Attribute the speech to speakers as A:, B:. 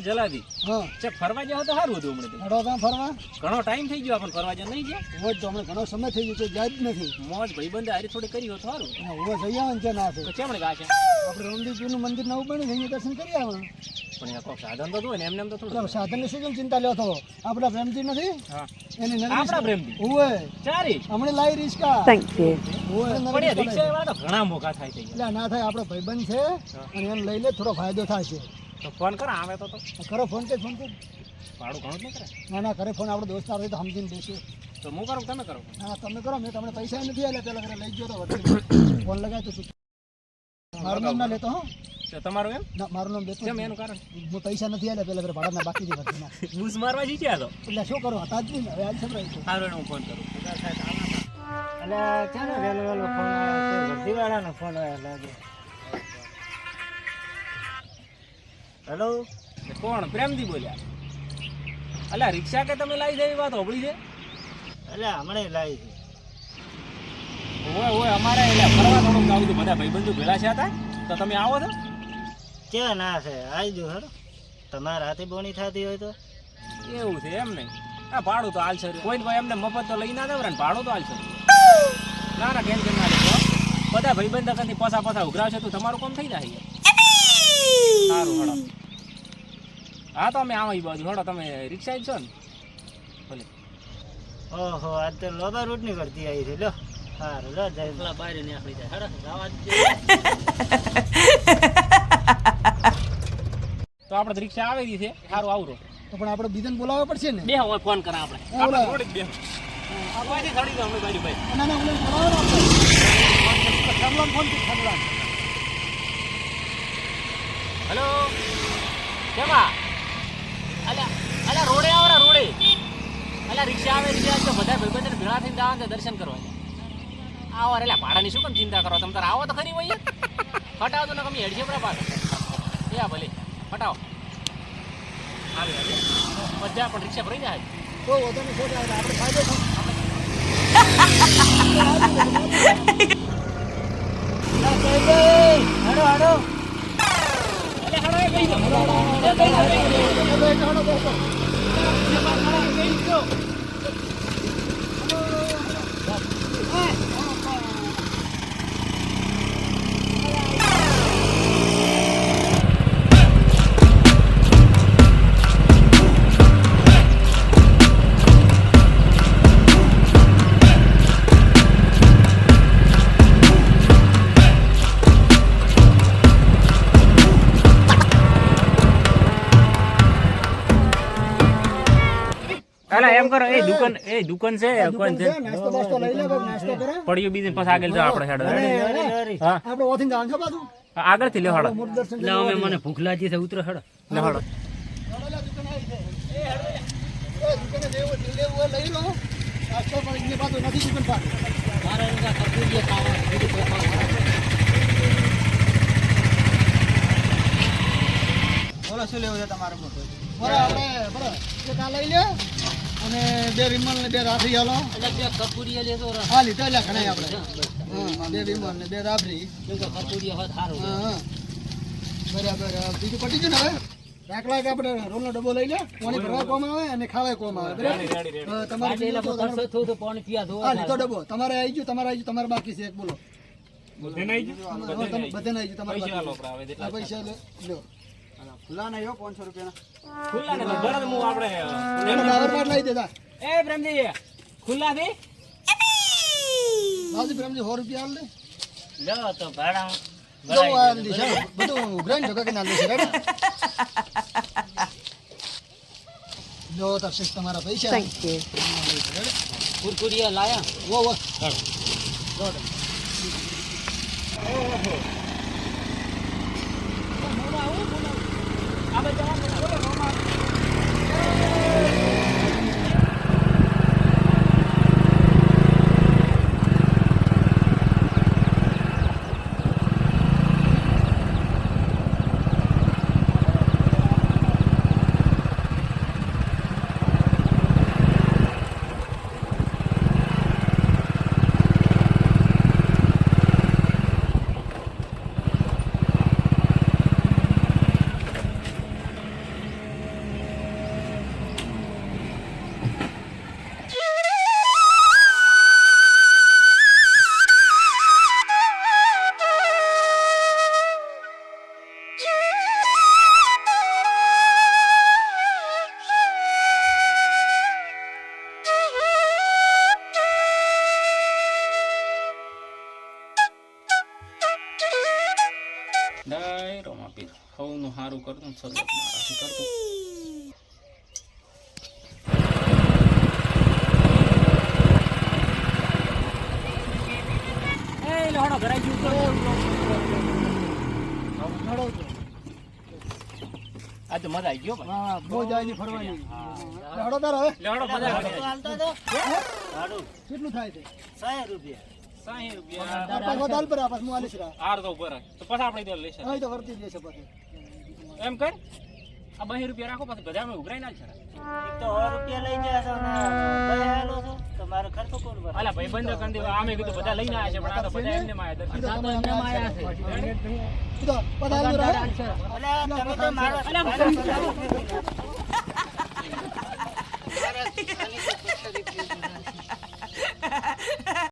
A: જલાદી.
B: હા.
A: છે ફરવા જાવ તો સારું હતું હમણાં
B: હેડો ત્યાં ફરવા?
A: ઘણો ટાઈમ થઈ ગયો આપણને ફરવા જાય નહીં ગયા?
B: હોય તો હમણાં ઘણો સમય થઈ ગયો છે જાય જ નથી.
A: મોજ ભાઈબંધે હારી થોડી કરી હોત સારું.
B: હવે જઈ આવે છે ના છે
A: તો ચેમણે ગા છે?
B: આપણે રમદીપીનું મંદિર નવું બન્યું છે દર્શન કરી આવવાનું.
A: પણ યાર કોક સાધન તો જોવે ને એમને એમ તો થોડું
B: સાધનની શું કેમ ચિંતા લ્યો તો? આપણા પ્રેમથી નથી? એની
A: આપણા પ્રેમજી
B: ઓવે
A: ચારી.
B: હમણાં લાવી રિસ્કા.
C: થેન્ક યુ
B: ઓવે
A: પણ એ રિક્ષા વાળા તો ઘણા મોકા થાય છે.
B: એટલે ના થાય આપણો ભાઈબંધ છે અને એમ લઈ લે થોડો ફાયદો થાય છે.
A: તો ફોન કર આવે તો તો.
B: કરો ફોન કે ફોન કર.
A: ભાડું ઘણું નહીં કરે?
B: ના ના કરે ફોન આપણો દોસ્તાર હોય તો સમજીને બેસીએ.
A: તો હું કરું તમે કરો
B: હા તમે કરો મેં તમને પૈસા નથી આવ્યા પેલા ઘરે લઈ ગયો તો ફોન લગાવી તો મારું નામ ના લેતો હા.
A: તો તમારું એમ?
B: ના મારું નામ લેતો
A: કેમ એનું કારણ?
B: હું પૈસા નથી આલ્યા પેલા ઘરે ભાડાના બાકી છે વચ્ચેના.
A: બૂસ મારવા શીખ્યા તો?
B: એટલે શું કરું હતા જ નહીં ને હવે આજ સંભળાય છે.
A: સારું હું ફોન કરું.
D: એટલે ક્યાં ને વેલો વહેલો ફોન આવ્યો કોઈ ભરતીવાળાનો ફોન આવ્યો લાગે. હેલો
A: કોણ? પ્રેમથી બોલ્યા. અલ્યા રિક્ષા કે તમે લાવી દેવી વાત હોબળી છે?
D: એટલે હમણાં લાવી છે.
A: ઓય ઓય અમારે એટલે ફરવા થોડુંક આવું હતું બધા ભાઈબંધો ભેળા છે હતા તો? તમે આવો છો?
D: કે ના છે? આવી દો હેડો તમારા હાથે બોણી થતી હોય તો.
A: એવું છે એમ નહીં. આ ભાડું તો હાલ છે. કોઈ ભાઈ એમને મફત તો લઈ ના દેવરા ને ભાડું તો હાલ છે. ના ના ટેન્શન ના લેતો બધા ભાઈબંધ પસા પસા ઉઘરાવશે તો તમારું કામ થઈ જાય સારું હડો હા તો અમે આવો એ બાજુ. હડો તમે રિક્ષા છો ને? ભલે.
D: ઓહો આ તો લોબા રૂટની કરતી આવી છે. લો. સારું લો જય
A: પેલા બહાર નીકળી જાય. હડો જવા તો આપણે રિક્ષા આવેલી છે. સારું આવરો.
B: તો પણ આપણે બીજાને બોલાવવા પડશે ને?
A: બે ફોન કરા આપણે. આપણે થોડીક બે. આપણે થોડી અમે બાજુ ભાઈ.
B: ના ના ઓલે બોલાવો ને આપણે થમલાન ફોનથી થમલાન
A: હેલો કેમાં અલ્યા અલ્યા રોડે આવો ને રોડે રિક્ષા તો બધા ભાઈબંધને ભેળા થઈને જવાનું દર્શન કરવા. આવો રે એટલે ભાડાની શું કેમ ચિંતા કરો? તમે તાર આવો તો ખરી હોય ફટાવો તો ને કમી હેડશે બરા પાછો. એ ભલે. ફટાવો આવે આવે. બધા પણ રિક્ષા ભરી જાય.
B: કોઈ વધુ ને શું આપણે ફાયદો
D: હેડો હેડો
A: એટલે હડો એ ગઈ એ કરો દુકાન એ દુકાન છે કોણ છે
B: નાસ્તો બાસ્તો લઈ લે નાસ્તો કરે.
A: પડ્યું બીજું પછી આગળ જાઓ આપણે હેડો. હા.
B: આપણે ઓથી જાન છો બાજુ.
A: આગળથી થી
B: લે હડ
A: લે અમે મને ભૂખ લાગી છે ઉતરો હડ. લે હડ.
B: એ દુકાને જેવું લેવું હોય લઈ લો. નાસ્તો પણ એની પાછું નથી દુકાન પાસે
D: બોલો શું લેવું છે તમારે મોટું
B: બરાબર બરાબર લઈ લે અને બે વિમલ ને બે રાફરી હાલો. હા લીધા એટલે ઘણા આપણે. હા બે વિમલ ને બે રાફરી હા હા. બરાબર બીજું પટી ગયું ને હવે? રાખલા કે આપણે રોલનો ડબ્બો લઈ લે? પાણી ભરવા કોમ આવે અને ખાવાય કોમ આવે બરાબર? તમારે બીજું તો તમારે- હા લીધો ડબ્બો. તમારે આવી ગયું તમારે આવી ગયું તમારે બાકી છે એક બોલો.
A: બધે
B: આવી તમે- બધાને આવી ગયું તમારે
A: પૈસા
B: લો.
D: ખુલ્લા ના યો 500 રૂપિયાના.
A: ખુલ્લા ના બરાબર હું આપણે
B: એનો પાવર પાર્ટ લઈ દેતા.
A: એ પ્રેમજી ખુલ્લા દે
B: હાજી પ્રેમજી 100 રૂપિયા આલ દે.
D: લો તો લાયા.
B: Aber da
A: haben wir માં પીર સૌનું સારું કરતું શરૂઆત મારાથી કરતું
E: એ લોહડો ભરાઈ ગયું આ તો મજા આવી ગયો
B: હા બહુ જાય ફરવાની. તાર હવે.
E: મજા
B: કેટલું થાય છે
D: સાઠ રૂપિયા.
A: સાહીઠ રૂપિયા.
B: આપા ગોદાલ પર આપસ મુઆલી સરા
A: આર તો ઉપર તો પછી આપણે દે લેશે
B: અહીં તો વર્તી જશે પછી.
A: એમ કર. આ બહી રૂપિયા રાખો પછી બજારમાં ઉઘરાઈ ના છે
D: એક તો હો રૂપિયા લઈ ગયા છો ને બે આલો છો તો મારો ખર્ચો કોણ ભરે
A: અલા ભાઈ બંધ કરી દેવા. આમે કીધું બધા લઈને આવ્યા છે પણ આ તો બધા એમને માં દર્શન
B: સીધો તમે છે. સીધો પધાર રહે.
D: અલ્યા તમે તો મારો